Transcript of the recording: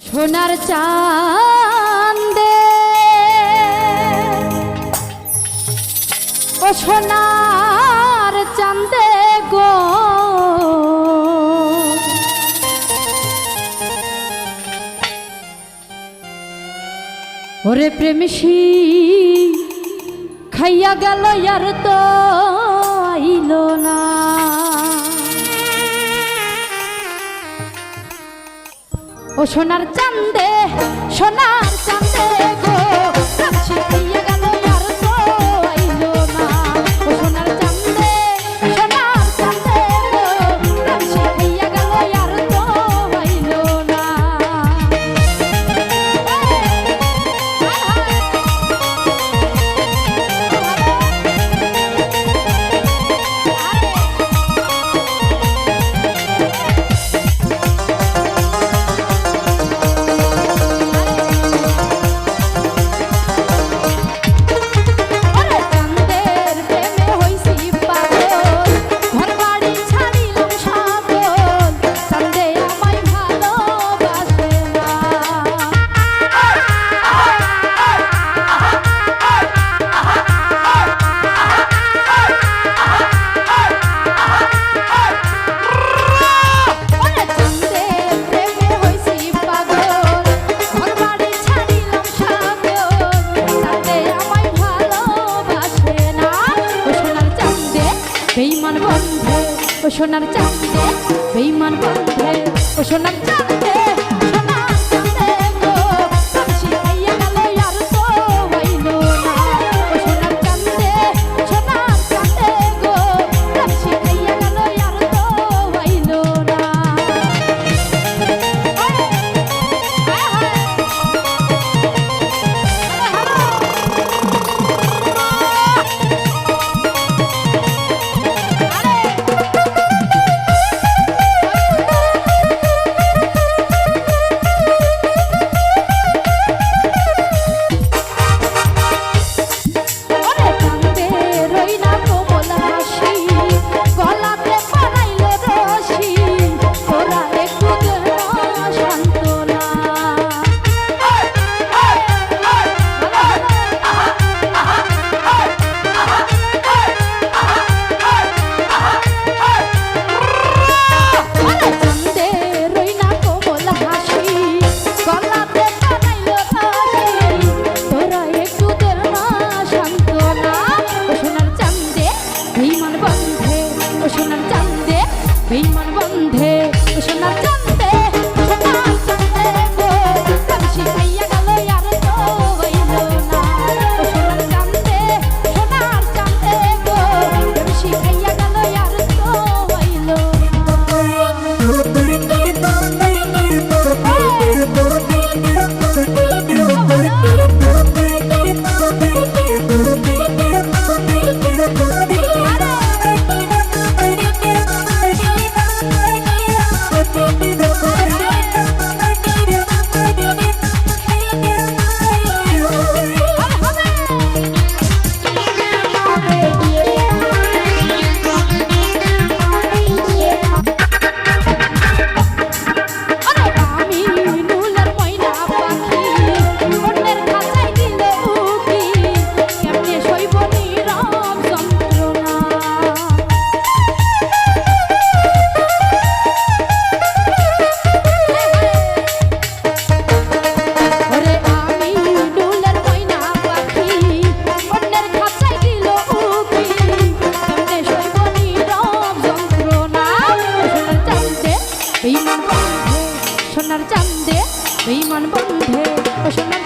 সোনার চাঁদে। ও সোনার চাঁদে গো। ওরে প্রেমসি খাইয়া গেল আর তো আইল না। ও সোনার চান্দে সোনার চান্দে সোনার চাঁদে বেইমান বন্ধে ও সোনার চাঁদে। বেইমান বন্ধে ও সোনা